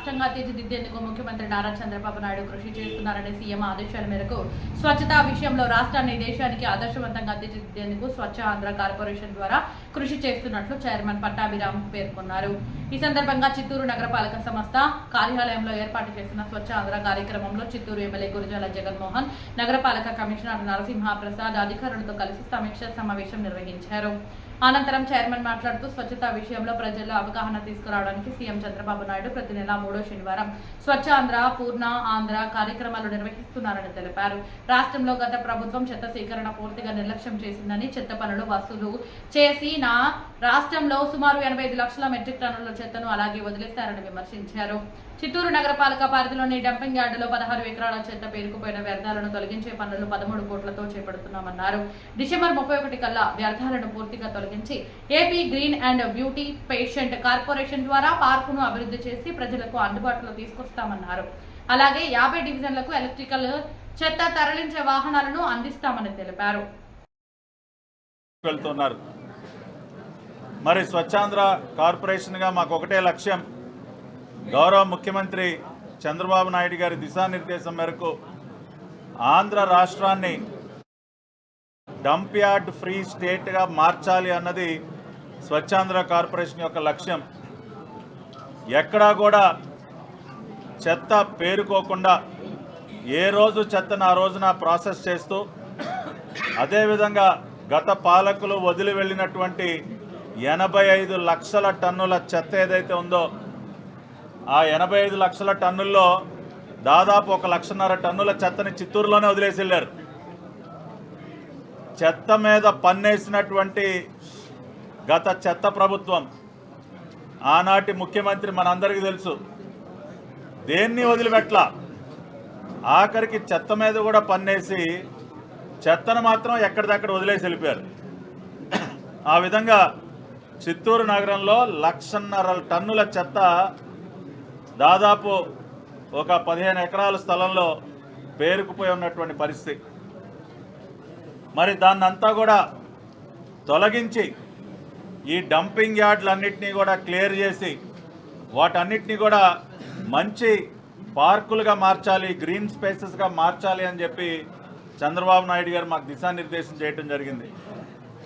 రాష్ట్రంగా తీర్చిదిద్దేందుకు ముఖ్యమంత్రి నారా చంద్రబాబు నాయుడు కృషి చేస్తున్నారనే సీఎం ఆదేశాల మేరకు స్వచ్ఛతా విషయంలో రాష్ట్రాన్ని దేశానికి ఆదర్శవంతంగా తీర్చిదిద్దేందుకు స్వచ్ఛ ఆంధ్ర కార్పొరేషన్ ద్వారా కృషి చేస్తున్నట్లు చైర్మన్ పట్టాభిరామ్ పేర్కొన్నారు. ఈ సందర్భంగా చిత్తూరు నగరపాలక సంస్థ కార్యాలయంలో ఏర్పాటు చేసిన స్వచ్ఛ ఆంధ్ర కార్యక్రమంలో చిత్తూరు ఎమ్మెల్యే గురజాల జగన్మోహన్ నగరపాలక కమిషనర్ నరసింహ ప్రసాద్ అధికారులతో కలిసి సమీక్ష సమావేశం నిర్వహించారు. అనంతరం చైర్మన్ మాట్లాడుతూ స్వచ్ఛత విషయంలో ప్రజల్లో అవగాహన తీసుకురావడానికి సీఎం చంద్రబాబు నాయుడు ప్రతి నెల మూడో శనివారం. స్వచ్ఛ ఆంధ్ర పూర్ణ ఆంధ్ర కార్యక్రమాలు నిర్వహిస్తున్నారని తెలిపారు. రాష్ట్రంలో గత ప్రభుత్వం చెత్త సేకరణ పూర్తిగా నిర్లక్ష్యం చేసిందని చెత్త పనులు వసూలు చేసి నా రాష్ట్రంలో సుమారు ఎనభై ఐదు లక్షల మెట్రిక్ టన్నుల చెత్తను అలాగే వదిలేస్తారని విమర్శించారు. చిత్తూరు నగరపాలక పరిధిలోని డంపింగ్ యార్డులో పదహారు ఎకరాల చెత్త పేరుకుపోయిన వ్యర్థాలను తొలగించే పనులు పదమూడు కోట్లతో చేపడుతున్నామన్నారు. డిసెంబర్ ముప్పై ఒకటి కల్లా వ్యర్థాలను పూర్తిగా తొలగించి AP green and beautification corporation ద్వారా పార్కును అభివృద్ధి చేసి ప్రజలకు అందుబాటులో తీసుకొస్తామన్నారు. అలాగే యాభై డివిజన్లకు ఎలక్ట్రికల్ చెత్త తరలించే వాహనాలను అందిస్తామని తెలిపారు. మరి స్వచ్ఛాంధ్ర కార్పొరేషన్గా మాకు ఒకటే లక్ష్యం. గౌరవ ముఖ్యమంత్రి చంద్రబాబు నాయుడు గారి దిశానిర్దేశం మేరకు ఆంధ్ర రాష్ట్రాన్ని డంప్ యార్డ్ ఫ్రీ స్టేట్గా మార్చాలి అన్నది స్వచ్ఛాంధ్ర కార్పొరేషన్ యొక్క లక్ష్యం. ఎక్కడా కూడా చెత్త పేరుకోకుండా ఏ రోజు చెత్తను ఆ రోజున ప్రాసెస్ చేస్తూ అదేవిధంగా గత పాలకులు వదిలి వెళ్ళినటువంటి ఎనభై ఐదు లక్షల టన్నుల చెత్త ఏదైతే ఉందో ఆ ఎనభై ఐదు లక్షల టన్నుల్లో దాదాపు ఒక లక్షన్నర టన్నుల చెత్తని చిత్తూరులోనే వదిలేసి వెళ్ళారు. చెత్త మీద పన్నేసినటువంటి గత చెత్త ప్రభుత్వం ఆనాటి ముఖ్యమంత్రి మనందరికీ తెలుసు దేన్ని వదిలిపెట్ల ఆఖరికి చెత్త మీద కూడా పన్నేసి చెత్తను మాత్రం ఎక్కడిదక్కడ వదిలేసి వెళ్ళిపోయారు. ఆ విధంగా చిత్తూరు నగరంలో లక్షన్నర టన్నుల చెత్త దాదాపు ఒక పదిహేను ఎకరాల స్థలంలో పేరుకుపోయి ఉన్నటువంటి పరిస్థితి. మరి దాన్నంతా కూడా తొలగించి ఈ డంపింగ్ యార్డ్లన్నింటినీ కూడా క్లియర్ చేసి వాటన్నిటినీ కూడా మంచి పార్కులుగా మార్చాలి గ్రీన్ స్పేసెస్గా మార్చాలి అని చెప్పి చంద్రబాబు నాయుడు గారు మాకు దిశానిర్దేశం చేయడం జరిగింది.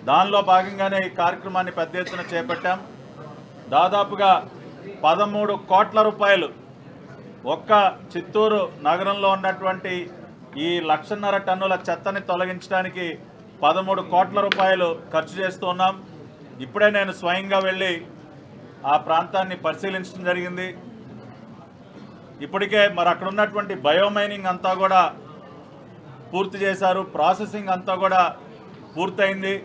దానిలో భాగంగానే ఈ కార్యక్రమాన్ని పెద్ద ఎత్తున చేపట్టాం. దాదాపుగా పదమూడు కోట్ల రూపాయలు ఒక్క చిత్తూరు నగరంలో ఉన్నటువంటి ఈ లక్షన్నర టన్నుల చెత్తని తొలగించడానికి పదమూడు కోట్ల రూపాయలు ఖర్చు చేస్తూ ఉన్నాం. ఇప్పుడే నేను స్వయంగా వెళ్ళి ఆ ప్రాంతాన్ని పరిశీలించడం జరిగింది. ఇప్పటికే మరి అక్కడ ఉన్నటువంటి బయోమైనింగ్ అంతా కూడా పూర్తి చేశారు. ప్రాసెసింగ్ అంతా కూడా పూర్తయింది.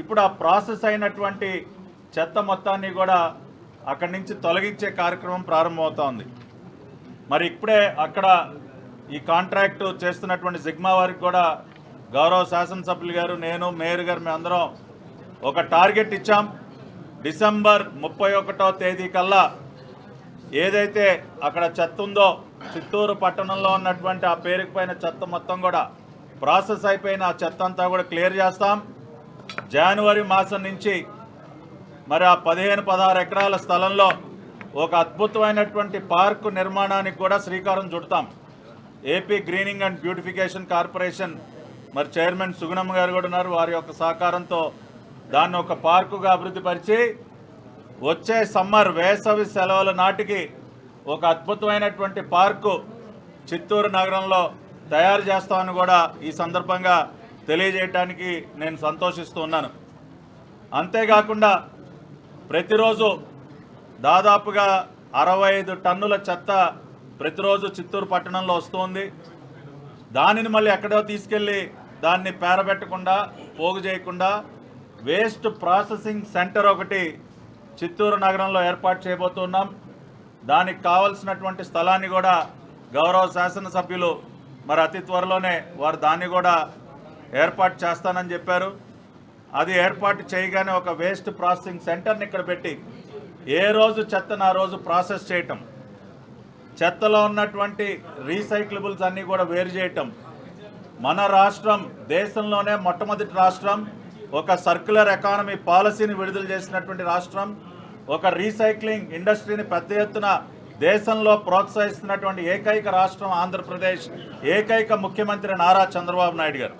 ఇప్పుడు ఆ ప్రాసెస్ అయినటువంటి చెత్త మొత్తాన్ని కూడా అక్కడి నుంచి తొలగించే కార్యక్రమం ప్రారంభమవుతోంది. మరి ఇప్పుడే అక్కడ ఈ కాంట్రాక్ట్ చేస్తున్నటువంటి జిగ్మా వారికి కూడా గౌరవ శాసనసభ్యులు గారు నేను మేయర్ గారు మేమందరం ఒక టార్గెట్ ఇచ్చాం. డిసెంబర్ ముప్పై ఒకటో తేదీ కల్లా ఏదైతే అక్కడ చెత్త ఉందో చిత్తూరు పట్టణంలో ఉన్నటువంటి ఆ పేరుకుపోయిన చెత్త మొత్తం కూడా ప్రాసెస్ అయిపోయిన ఆ చెత్త అంతా కూడా క్లియర్ చేస్తాం. జనవరి మాసం నుంచి మరి ఆ పదిహేను పదహారు ఎకరాల స్థలంలో ఒక అద్భుతమైనటువంటి పార్కు నిర్మాణానికి కూడా శ్రీకారం చుడతాం. AP greening and beautification corporation మరి చైర్మన్ సుగుణమ్మ గారు కూడా ఉన్నారు. వారి యొక్క సహకారంతో దాన్ని ఒక పార్కుగా అభివృద్ధిపరిచి వచ్చే సమ్మర్ వేసవి సెలవుల నాటికి ఒక అద్భుతమైనటువంటి పార్కు చిత్తూరు నగరంలో తయారు చేస్తామని కూడా ఈ సందర్భంగా తెలియజేయటానికి నేను సంతోషిస్తూ ఉన్నాను. అంతేకాకుండా ప్రతిరోజు దాదాపుగా అరవై ఐదు టన్నుల చెత్త ప్రతిరోజు చిత్తూరు పట్టణంలో వస్తుంది. దానిని మళ్ళీ ఎక్కడో తీసుకెళ్ళి దాన్ని పేరబెట్టకుండా పోగు చేయకుండా వేస్ట్ ప్రాసెసింగ్ సెంటర్ ఒకటి చిత్తూరు నగరంలో ఏర్పాటు చేయబోతున్నాం. దానికి కావలసినటువంటి స్థలాన్ని కూడా గౌరవ శాసనసభ్యులు మరి అతి త్వరలోనే వారు దాన్ని కూడా ఏర్పాటు చేస్తానని చెప్పారు. అది ఏర్పాటు చేయగానే ఒక వేస్ట్ ప్రాసెసింగ్ సెంటర్ని ఇక్కడ పెట్టి ఏ రోజు చెత్తను ఆ రోజు ప్రాసెస్ చేయటం చెత్తలో ఉన్నటువంటి రీసైక్లబుల్స్ అన్నీ కూడా వేరు చేయటం మన రాష్ట్రం దేశంలోనే మొట్టమొదటి రాష్ట్రం ఒక సర్క్యులర్ ఎకానమీ పాలసీని విడుదల చేసినటువంటి రాష్ట్రం ఒక రీసైక్లింగ్ ఇండస్ట్రీని పెద్ద ఎత్తున దేశంలో ప్రోత్సహిస్తున్నటువంటి ఏకైక రాష్ట్రం ఆంధ్రప్రదేశ్ ఏకైక ముఖ్యమంత్రి నారా చంద్రబాబు నాయుడు గారు.